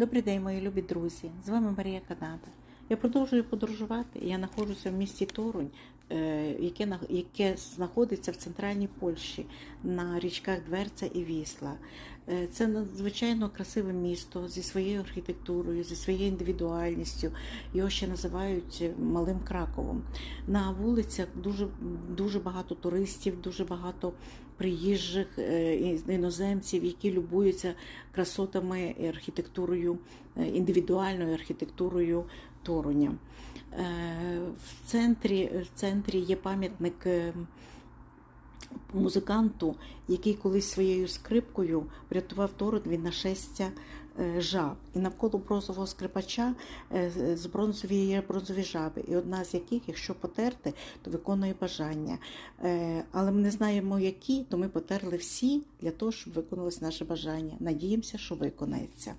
Добрий день, мої любі друзі! З вами Марія Канада. Я продовжую подорожувати. Я знаходжуся в місті Торунь, е, яке, яке знаходиться в центральній Польщі на річках Дверця і Вісла. Е, Це надзвичайно красиве місто зі своєю архітектурою, зі своєю індивідуальністю. Його ще називають Малим Краковом. На вулицях дуже, дуже багато туристів, дуже багато приїжджих е, іноземців, які любуються красотами і архітектурою, е, індивідуальною архітектурою Торуня. Е, В центрі, в центрі є пам'ятник е, музиканту, який колись своєю скрипкою врятував Торун від нашестя е, жаб. І навколо бронзового скрипача е, з бронзові є бронзові жаби, і одна з яких, якщо потерти, то виконує бажання. Е, Але ми не знаємо, які, то ми потерли всі для того, щоб виконалось наше бажання. Надіємося, що виконається.